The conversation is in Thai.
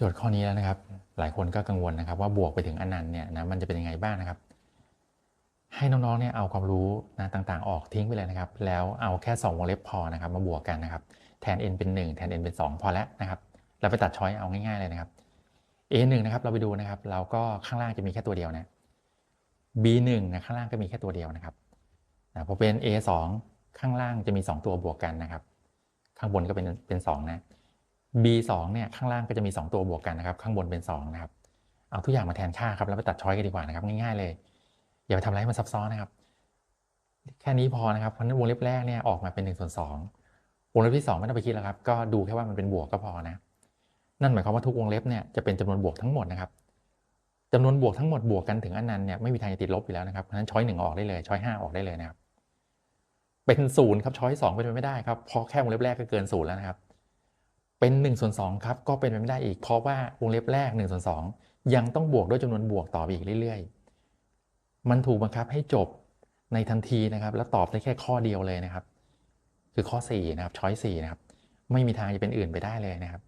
โจทย์ข้อนี้แล้วนะครับ หลายคนก็กังวลนะครับ ว่าบวกไปถึงอนันต์เนี่ยนะมันจะเป็นยังไงบ้างนะครับ ให้น้องๆเนี่ยเอาความรู้นะต่างๆ ออกทิ้งไปเลยนะครับ แล้วเอาแค่2วงเล็บพอนะครับ มาบวกกันนะครับ แทน n เป็น 1 แทน n เป็น 2 พอแล้วนะครับแล้วไปตัดช้อยเอาง่ายๆเลยนะครับ a 1นะครับเราไปดูนะครับ เราก็ข้างล่างจะมีแค่ตัวเดียวนะ b 1นะข้างล่างก็มีแค่ตัวเดียวนะครับนะพอเป็น a 2ข้างล่างจะมี 2 ตัวบวกกันนะครับ ข้างบนก็เป็นเป็น2นะ b 2 เนี่ยข้างล่างก็จะมี 2 ตัวบวกกันนะครับ ข้างบนเป็น2นะครับเอาทุกอย่างมาแทนค่าครับแล้วไปตัดช้อยกันดีกว่านะครับง่ายๆเลยอย่าไปทำอะไรให้มันซับซ้อนนะครับ แค่นี้พอนะครับเพราะนั้นวงเล็บแรกเนี่ยออกมาเป็น1ส่วน2วงเล็บที่ 2 ไม่ต้องไปคิดแล้วครับ ก็ดูแค่ว่ามันเป็นบวกก็พอนะ นั่นหมายความว่าทุกวงเล็บเนี่ยจะเป็นจำนวนบวกทั้งหมดนะครับจำนวนบวกทั้งหมดบวกกันถึงอนันต์เนี่ยไม่มีทางจะติดลบอยู่แล้วนะครับเพราะฉะนั้นช้อยหนึ่งออกได้เลยช้อยห้าออกได้เลยนะครับเป็นศูนย์ครับช้อยสองเป็นไปไม่ได้ครับเพราะแค่วงเล็บแรกก็เกินศูนย์แล้วนะครับ เป็น1ส่วน2ครับก็เป็นไปไม่ได้อีก เพราะว่าวงเล็บแรก1ส่วน2ยังต้องบวกด้วยจำนวนบวกต่อไปอีกเรื่อยๆ มันถูกบังคับให้จบในทันทีนะครับ แล้วตอบได้แค่ข้อเดียวเลยนะครับ คือข้อ4นะครับช้อย4นะครับ ไม่มีทางจะเป็นอื่นไปได้เลยนะครับ